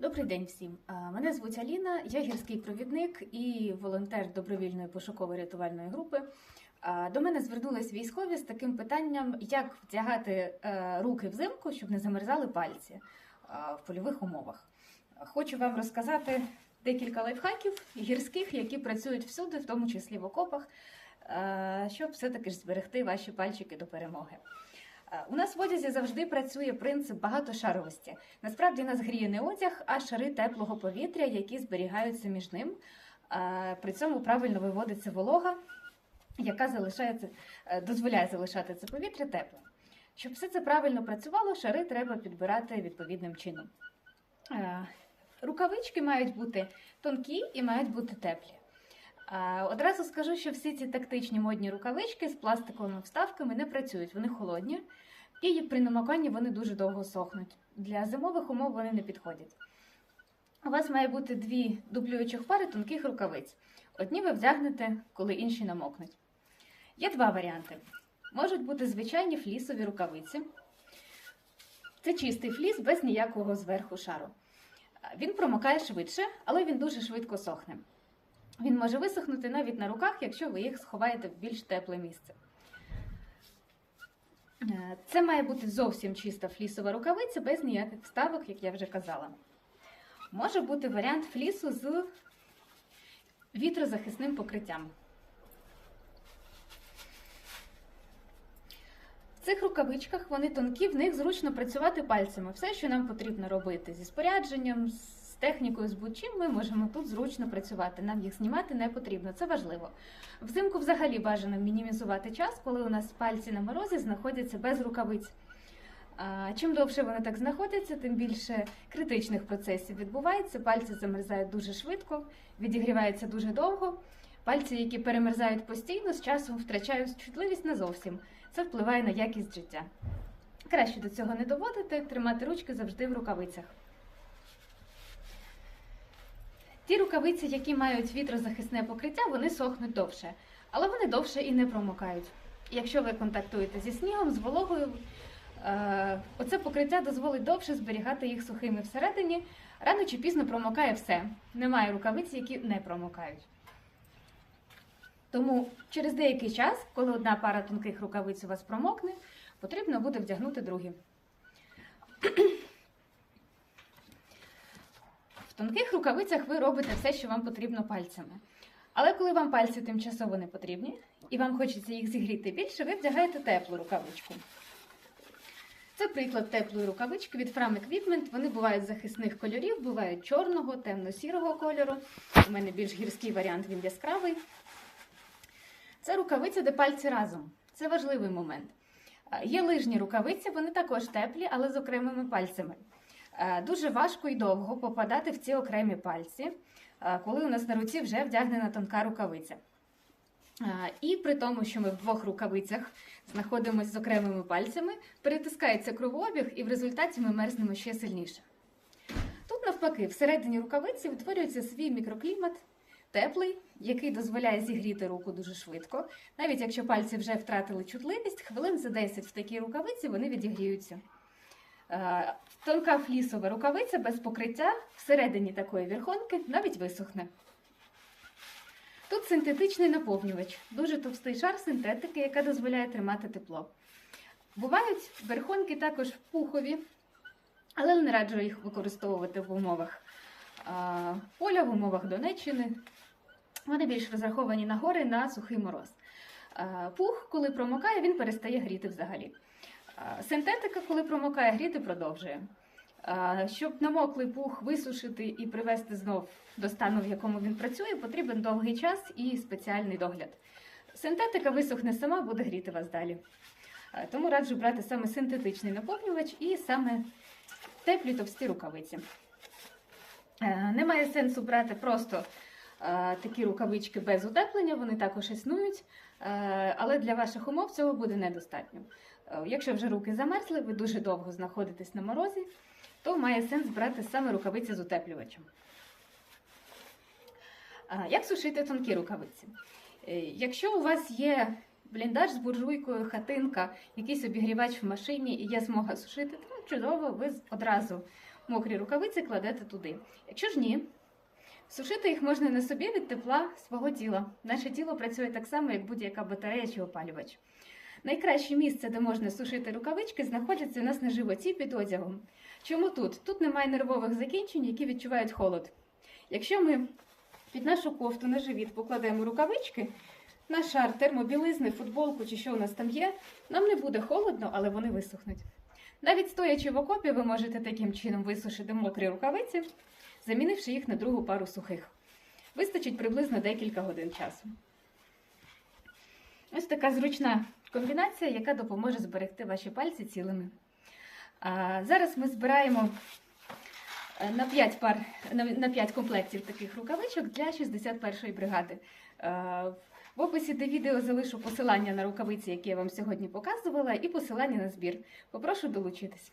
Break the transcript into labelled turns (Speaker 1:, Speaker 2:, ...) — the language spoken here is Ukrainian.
Speaker 1: Добрий день всім. Мене звуть Аліна, я гірський провідник і волонтер добровільної пошуково-рятувальної групи. До мене звернулись військові з таким питанням, як вдягати е, руки взимку, щоб не замерзали пальці в польових умовах. Хочу вам розказати декілька лайфхаків гірських, які працюють всюди, в тому числі в окопах, е, щоб все-таки ж зберегти ваші пальчики до перемоги. У нас в одязі завжди працює принцип багатошаровості. Насправді нас гріє не одяг, а шари теплого повітря, які зберігаються між ним. При цьому правильно виводиться волога, яка е, дозволяє залишати це повітря теплим. Щоб все це правильно працювало, шари треба підбирати відповідним чином. Е, Рукавички мають бути тонкі і мають бути теплі. Е, Одразу скажу, що всі ці тактичні модні рукавички з пластиковими вставками не працюють, вони холодні, і при намоканні вони дуже довго сохнуть. Для зимових умов вони не підходять. У вас має бути дві дублюючих пари тонких рукавиць. Одні ви вдягнете, коли інші намокнуть. Є два варіанти. Можуть бути звичайні флісові рукавиці. Це чистий фліс без ніякого зверху шару. Він промокає швидше, але він дуже швидко сохне. Він може висохнути навіть на руках, якщо ви їх сховаєте в більш тепле місце. Е, Це має бути зовсім чиста флісова рукавиця без ніяких вставок, як я вже казала. Може бути варіант флісу з вітрозахисним покриттям. В цих рукавичках вони тонкі, в них зручно працювати пальцями. Все, що нам потрібно робити зі спорядженням, з технікою, з будь-чим, ми можемо тут зручно працювати. Нам їх знімати не потрібно, це важливо. Взимку взагалі бажано мінімізувати час, коли у нас пальці на морозі знаходяться без рукавиць. Чим довше вони так знаходяться, тим більше критичних процесів відбувається. Пальці замерзають дуже швидко, відігріваються дуже довго. Пальці, які перемерзають постійно, з часом втрачають чутливість назовсім. Це впливає на якість життя. Краще до цього не доводити, тримати ручки завжди в рукавицях. Ті рукавиці, які мають вітрозахисне покриття, вони сохнуть довше, але вони довше і не промокають. Якщо ви контактуєте зі снігом, з вологою, е, оце покриття дозволить довше зберігати їх сухими всередині. Рано чи пізно промокає все. Немає рукавиць, які не промокають. Тому через деякий час, коли одна пара тонких рукавиць у вас промокне, потрібно буде вдягнути другі. В тонких рукавицях ви робите все, що вам потрібно пальцями. Але коли вам пальці тимчасово не потрібні, і вам хочеться їх зігріти більше, ви вдягаєте теплу рукавичку. Це приклад теплої рукавички від From Equipment. Вони бувають захисних кольорів, бувають чорного, темно-сірого кольору. У мене більш гірський варіант, він яскравий. Це рукавиця, де пальці разом. Це важливий момент. Е, Є лижні рукавиці, вони також теплі, але з окремими пальцями. Е, Дуже важко і довго попадати в ці окремі пальці, е, коли у нас на руці вже вдягнена тонка рукавиця. Е, І при тому, що ми в двох рукавицях знаходимося з окремими пальцями, перетискається кровообіг, і в результаті ми мерзнемо ще сильніше. Тут, навпаки, всередині рукавиці утворюється свій мікроклімат, теплий, який дозволяє зігріти руку дуже швидко. Навіть якщо пальці вже втратили чутливість, хвилин за 10 в такій рукавиці вони відігріються. Е, Тонка флісова рукавиця без покриття всередині такої вірхонки навіть висохне. Тут синтетичний наповнювач, дуже товстий шар синтетики, яка дозволяє тримати тепло. Бувають верхонки також пухові, але не раджу їх використовувати в умовах поля, в умовах Донеччини. Вони більш розраховані на гори на сухий мороз. Пух, коли промокає, він перестає гріти взагалі. Синтетика, коли промокає, гріти продовжує. Щоб намоклий пух висушити і привести знов до стану, в якому він працює, потрібен довгий час і спеціальний догляд. Синтетика висохне сама, буде гріти вас далі. Тому раджу брати саме синтетичний наповнювач і саме теплі товсті рукавиці. Немає сенсу брати просто такі рукавички без утеплення, вони також існують, але для ваших умов цього буде недостатньо. Е, Якщо вже руки замерзли, ви дуже довго знаходитесь на морозі, то має сенс брати саме рукавиці з утеплювачем. Е, Як сушити тонкі рукавиці? Е, Якщо у вас є бліндаж з буржуйкою, хатинка, якийсь обігрівач в машині і є змога сушити, то чудово, ви одразу мокрі рукавиці кладете туди. Якщо ж ні, сушити їх можна на собі від тепла свого тіла. Наше тіло працює так само, як будь-яка батарея чи опалювач. Найкраще місце, де можна сушити рукавички, знаходиться у нас на животі під одягом. Чому тут? Тут немає нервових закінчень, які відчувають холод. Якщо ми під нашу кофту на живіт покладемо рукавички, на шар термобілизни, футболку чи що у нас там є, нам не буде холодно, але вони висохнуть. Навіть стоячи в окопі, ви можете таким чином висушити мокрі рукавиці, замінивши їх на другу пару сухих. Вистачить приблизно декілька годин часу. Ось така зручна комбінація, яка допоможе зберегти ваші пальці цілими. А зараз ми збираємо е, на 5 пар на на 5 комплектів таких рукавичок для 61-ї бригади. Е, В описі до відео залишу посилання на рукавиці, які я вам сьогодні показувала, і посилання на збір. Попрошу долучитись.